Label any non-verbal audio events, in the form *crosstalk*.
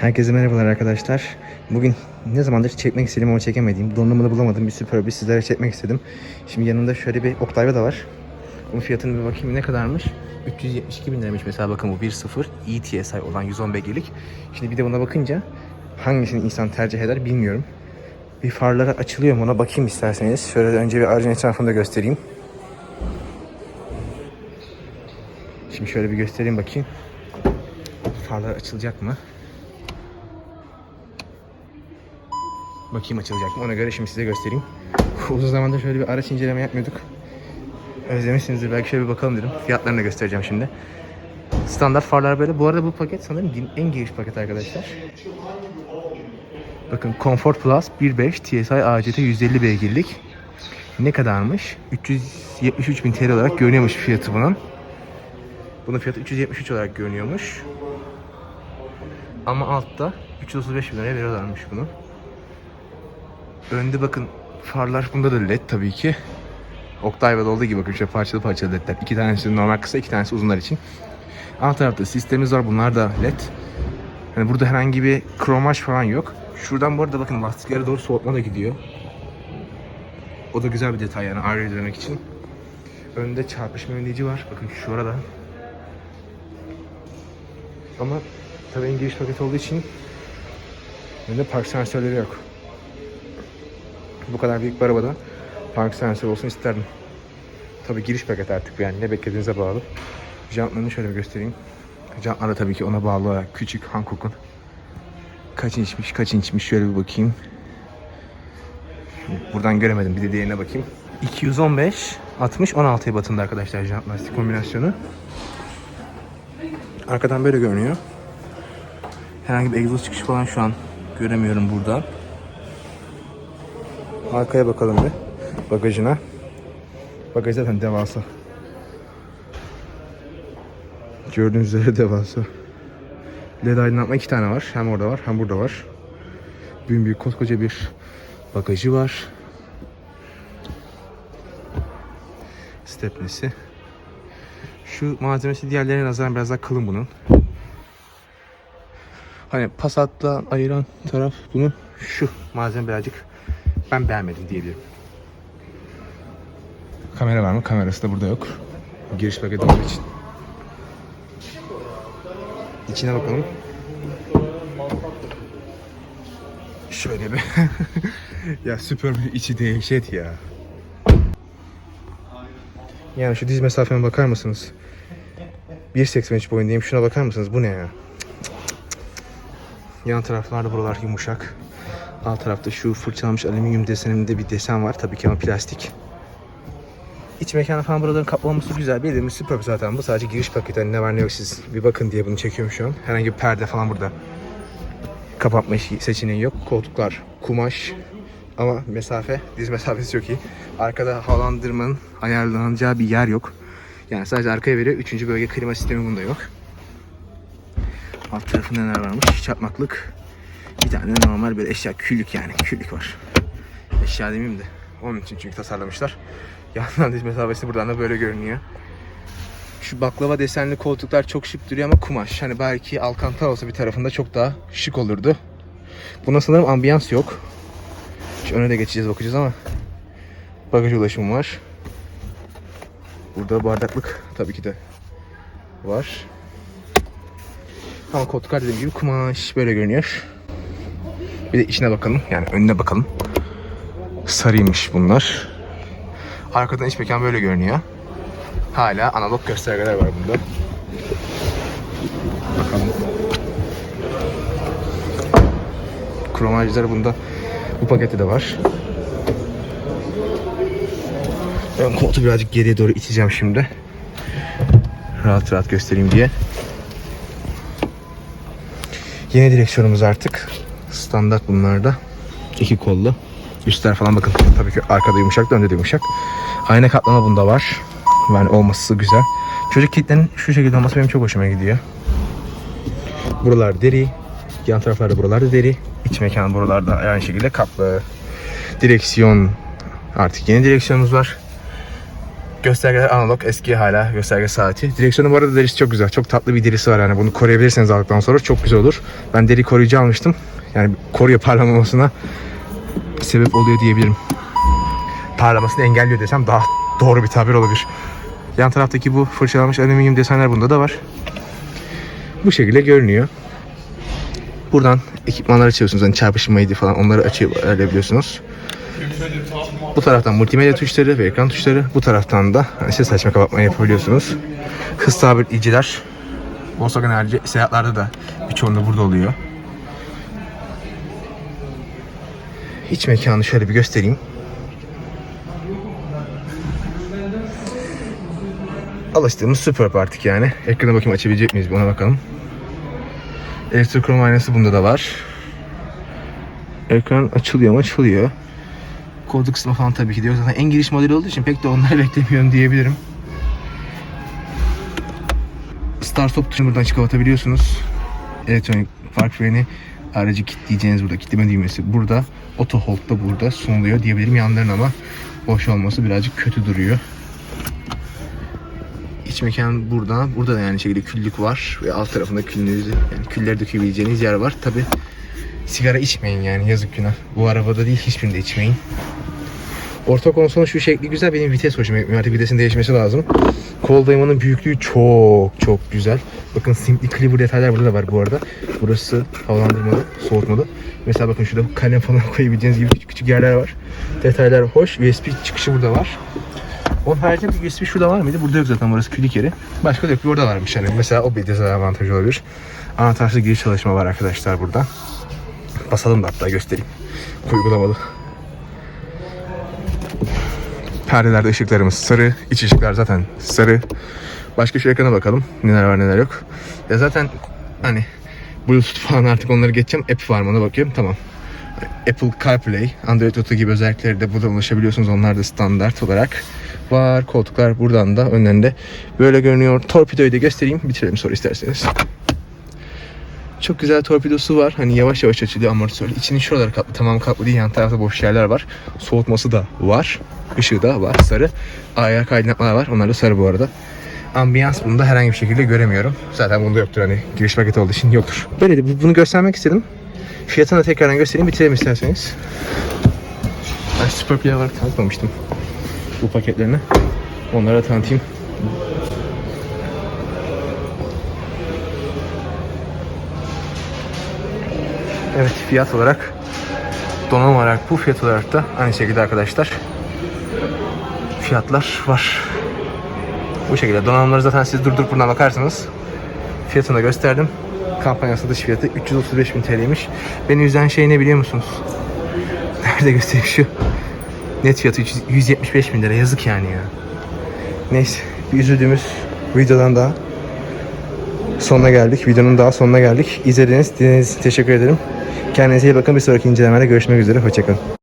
Herkese merhabalar arkadaşlar. Bugün ne zamandır çekmek istedim ama çekemediğim, donanımını bulamadım bir süper bir sizlere çekmek istedim. Şimdi yanımda şöyle bir Octavia da var. Bunun fiyatını bir bakayım ne kadarmış? 372 bin liraymış mesela bakın bu 1.0 ETSI olan 110 beygirlik. Şimdi bir de buna bakınca hangisini insan tercih eder bilmiyorum. Bir farları açılıyor mu ona bakayım isterseniz. Şöyle önce bir aracın etrafını da göstereyim. Şimdi şöyle bir göstereyim bakayım. Farlar açılacak mı? Bakayım açılacak mı? Ona göre şimdi size göstereyim. Uzun zamandır şöyle bir araç inceleme yapmıyorduk. Özlemişsinizdir belki şöyle bir bakalım dedim. Fiyatlarını da göstereceğim şimdi. Standart farlar böyle. Bu arada bu paket sanırım en giriş paket arkadaşlar. Bakın Comfort Plus 1.5 TSI ACT 150 beygirlik. Ne kadarmış? 373 bin TL olarak görünüyormuş fiyatı bunun. Bunun fiyatı 373 olarak görünüyormuş. Ama altta 335 bin liraya veriyorlarmış bunu. Önde bakın farlar bunda da led tabii ki. Octavia'da olduğu gibi bakın şöyle parçalı parçalı ledler. İki tanesi normal kısa, iki tanesi uzunlar için. Alt tarafta sistemimiz var. Bunlar da led. Hani burada herhangi bir kromaj falan yok. Şuradan bu arada bakın lastiklere doğru soğutma da gidiyor. O da güzel bir detay yani ağrıya dönmek için. Önde çarpışma önleyici var. Bakın şurada. Ama tabii en giriş paket olduğu için önde park sensörleri yok. Bu kadar büyük bir arabada park sensörü olsun isterdim. Tabii giriş paket artık yani ne beklediğinize bağlı. Jantlarını şöyle bir göstereyim. Jantlar da tabii ki ona bağlı olarak küçük Hankook'un. Kaç inçmiş kaç inçmiş şöyle bir bakayım. Buradan göremedim bir de diğerine bakayım. 215 60 16'ya batında arkadaşlar jant lastik kombinasyonu. Arkadan böyle görünüyor. Herhangi bir egzoz çıkışı falan şu an göremiyorum burada. Arkaya bakalım bir. Bagajına. Bagaj zaten devasa. Gördüğünüz üzere *laughs* devasa. LED aydınlatma iki tane var. Hem orada var hem burada var. Büyük büyük koskoca bir bagajı var. Stepnesi. Şu malzemesi diğerlerine nazaran biraz daha kalın bunun. Hani Passat'la ayıran taraf bunu şu malzeme birazcık ben beğenmedim diyebilirim. Kamera var mı? Kamerası da burada yok. Giriş paketi olduğu için. İçine bakalım. Şöyle bir. *laughs* ya süper bir içi dehşet ya. Yani şu diz mesafeme bakar mısınız? 1.83 boyundayım. Şuna bakar mısınız? Bu ne ya? Yan taraflarda buralar yumuşak. Alt tarafta şu fırçalanmış alüminyum deseninde bir desen var. Tabii ki ama plastik. İç mekanı falan buraların kaplaması güzel. Bildiğimiz süper zaten bu. Sadece giriş paketi. Hani ne var ne yok siz bir bakın diye bunu çekiyorum şu an. Herhangi bir perde falan burada. Kapatma seçeneği yok. Koltuklar kumaş. Ama mesafe, diz mesafesi çok iyi. Arkada havalandırmanın ayarlanacağı bir yer yok. Yani sadece arkaya veriyor. Üçüncü bölge klima sistemi bunda yok. Alt tarafında neler varmış? Çakmaklık. Bir tane normal bir eşya küllük yani. Küllük var. Eşya demeyeyim de. Onun için çünkü tasarlamışlar. *laughs* Yandan mesafesi buradan da böyle görünüyor. Şu baklava desenli koltuklar çok şık duruyor ama kumaş. Hani belki alkantar olsa bir tarafında çok daha şık olurdu. Buna sanırım ambiyans yok. Şu öne de geçeceğiz bakacağız ama bagaj ulaşımı var. Burada bardaklık tabii ki de var. Ama koltuklar dediğim gibi kumaş böyle görünüyor. Bir de içine bakalım yani önüne bakalım. Sarıymış bunlar. Arkadan iç mekan böyle görünüyor. Hala analog göstergeler var bunda. Bakalım. Kromajları bunda bu pakette de var. Ben koltuğu birazcık geriye doğru iteceğim şimdi. Rahat rahat göstereyim diye. Yeni direksiyonumuz artık. Standart bunlarda. İki kollu. Üstler falan bakın. Tabii ki arkada yumuşak da önde de yumuşak. Ayna kaplama bunda var. Yani olması güzel. Çocuk kilitlerinin şu şekilde olması benim çok hoşuma gidiyor. Buralar deri. Yan taraflarda buralarda deri. İç mekan buralarda aynı şekilde kaplı. Direksiyon. Artık yeni direksiyonumuz var. Göstergeler analog, eski hala gösterge saati. Direksiyonu bu arada derisi çok güzel. Çok tatlı bir derisi var yani. Bunu koruyabilirseniz aldıktan sonra çok güzel olur. Ben deri koruyucu almıştım. Yani koruya parlamamasına sebep oluyor diyebilirim. Parlamasını engelliyor desem daha doğru bir tabir olabilir. Yan taraftaki bu fırçalanmış alüminyum desenler bunda da var. Bu şekilde görünüyor. Buradan ekipmanları açıyorsunuz. Hani çarpışmaydı falan onları açabiliyorsunuz. Bu taraftan multimedya tuşları ve ekran tuşları. Bu taraftan da hani ses açma kapatma yapabiliyorsunuz. Hız sabiticiler. Volkswagen harici seyahatlerde de birçoğunda burada oluyor. İç mekanı şöyle bir göstereyim. Alıştığımız Superb artık yani. Ekrana bakayım açabilecek miyiz bir ona bakalım. Elektrokrom aynası bunda da var. Ekran açılıyor mu? Açılıyor. Koltuk kısmı falan tabii ki de yok. Zaten en giriş modeli olduğu için pek de onları *laughs* beklemiyorum diyebilirim. Start stop tuşunu buradan çıkartabiliyorsunuz. Elektronik park freni aracı kilitleyeceğiniz burada kilitleme düğmesi burada. Auto hold da burada sunuluyor diyebilirim. Yanların ama boş olması birazcık kötü duruyor. İç mekan burada. Burada da yani şekilde küllük var ve alt tarafında küllüğünüzü yani külleri dökebileceğiniz yer var. Tabi sigara içmeyin yani yazık günah. Bu arabada değil hiçbirinde içmeyin. Orta konsolun şu şekli güzel. Benim vites hoşuma gitmiyor. Artık vitesin değişmesi lazım. Kol dayamanın büyüklüğü çok çok güzel. Bakın simply cleaver detaylar burada da var bu arada. Burası havalandırmalı, soğutmalı. Mesela bakın şurada kalem falan *laughs* koyabileceğiniz gibi küçük küçük yerler var. Detaylar hoş. USB çıkışı burada var. Onun haricinde bir USB şurada var mıydı? Burada yok zaten burası külik yeri. Başka da yok. Burada varmış yani. Mesela o bir dezavantajı olabilir. Anahtarsız giriş çalışma var arkadaşlar burada. Basalım da hatta göstereyim. Uygulamalı. Perdelerde ışıklarımız sarı. iç ışıklar zaten sarı. Başka şu ekrana bakalım. Neler var neler yok. Ya zaten hani Bluetooth falan artık onları geçeceğim. App var mı ona bakıyorum. Tamam. Apple CarPlay, Android Auto gibi özellikleri de buradan ulaşabiliyorsunuz. Onlar da standart olarak var. Koltuklar buradan da önlerinde böyle görünüyor. Torpidoyu da göstereyim. Bitirelim sonra isterseniz. Çok güzel torpidosu var. Hani yavaş yavaş açılıyor amortisör. İçinin şuraları kaplı. Tamam kaplı değil. Yan tarafta boş yerler var. Soğutması da var. Işığı da var. Sarı. Ayak aydınlatmalar var. Onlar da sarı bu arada. Ambiyans bunda herhangi bir şekilde göremiyorum. Zaten bunda yoktur hani giriş paketi olduğu için yoktur. Böyle de bunu göstermek istedim. Fiyatını da tekrardan göstereyim. Bitirelim isterseniz. Ben Superplay olarak tanıtmamıştım bu paketlerini. Onlara da tanıtayım. Evet fiyat olarak donanım olarak bu fiyat olarak da aynı şekilde arkadaşlar fiyatlar var. Bu şekilde donanımları zaten siz durdurup buradan bakarsanız fiyatını da gösterdim. Kampanyası dış fiyatı 335 bin TL'ymiş. Beni üzen şey ne biliyor musunuz? *laughs* Nerede göstereyim şu? Net fiyatı 300 175 bin lira yazık yani ya. Neyse bir üzüldüğümüz videodan daha sonuna geldik. Videonun daha sonuna geldik. İzlediğiniz, dinlediğiniz için teşekkür ederim. Kendinize iyi bakın. Bir sonraki incelemede görüşmek üzere. Hoşçakalın.